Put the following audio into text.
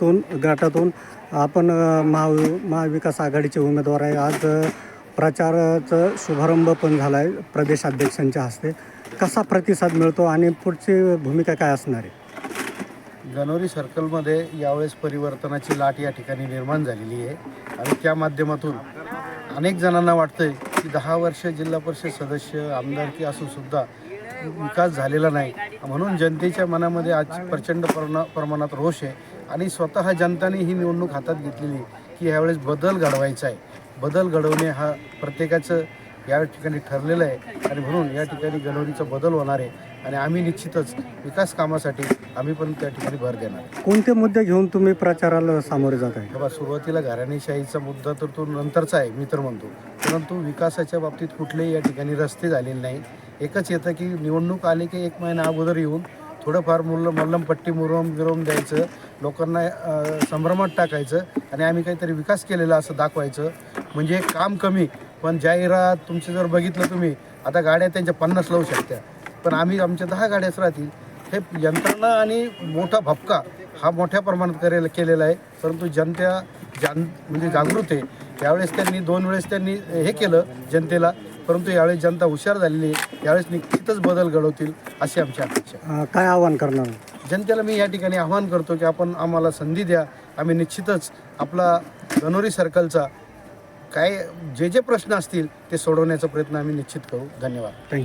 तून गटातून आपण महा महाविकास आघाडीचे उमेदवार आहे. आज प्रचाराचा शुभारंभ पण झाला आहे प्रदेशाध्यक्षांच्या हस्ते. कसा प्रतिसाद मिळतो आणि पुढची भूमिका काय असणार आहे? गणोरी सर्कलमध्ये यावेळेस परिवर्तनाची लाट या ठिकाणी निर्माण झालेली आहे. आणि त्या माध्यमातून अनेक जणांना वाटतंय की दहा वर्ष जिल्हा परिषद सदस्य आमदारकी असूनसुद्धा विकास झालेला नाही. म्हणून जनतेच्या मनामध्ये आज प्रचंड प्रमाणा प्रमाणात रोष आहे. आणि स्वतः जनताने ही निवडणूक हातात घेतलेली की यावेळेस बदल घडवायचा आहे. बदल घडवणे हा प्रत्येकाचं या ठिकाणी ठरलेलं आहे. आणि म्हणून या ठिकाणी गणोरीचा बदल होणार आहे. आणि आम्ही निश्चितच विकास कामासाठी आम्ही पण त्या ठिकाणी भर देणार कोणते मुद्दे घेऊन तुम्ही प्रचाराला सामोरे जात आहे? तेव्हा सुरुवातीला घराणेशाहीचा मुद्दा तर तो नंतरचा आहे मी तर म्हणतो. परंतु विकासाच्या बाबतीत कुठलेही या ठिकाणी रस्ते झालेले नाही एकच येतं की निवडणूक आली की एक महिना अगोदर येऊन थोडंफार मुलं मल्लमपट्टी मुरम गिरवून द्यायचं लोकांना संभ्रमात टाकायचं आणि आम्ही काहीतरी विकास केलेला असं दाखवायचं. म्हणजे काम कमी पण जाहिरात तुमचे जर बघितलं तुम्ही आता गाड्या त्यांच्या पन्नास लावू शकत्या. पण आम्ही आमच्या दहा गाड्याच राहतील हे यंत्रणा आणि मोठा भपका हा मोठ्या प्रमाणात करेल केलेला आहे. परंतु जनता जान म्हणजे जागृत आहे. त्यावेळेस त्यांनी दोन वेळेस त्यांनी हे केलं जनतेला. परंतु यावेळेस जनता हुशार झालेली आहे. यावेळेस निश्चितच बदल घडवतील अशी आमची अपेक्षा आहे. अ, काय आव्हान करणार? जनतेला मी या ठिकाणी आवाहन करतो की आपण आम्हाला संधी द्या. आम्ही निश्चितच आपला गणोरी सर्कलचा काय जे जे प्रश्न असतील ते सोडवण्याचा प्रयत्न आम्ही निश्चित करू. धन्यवाद. थँक्यू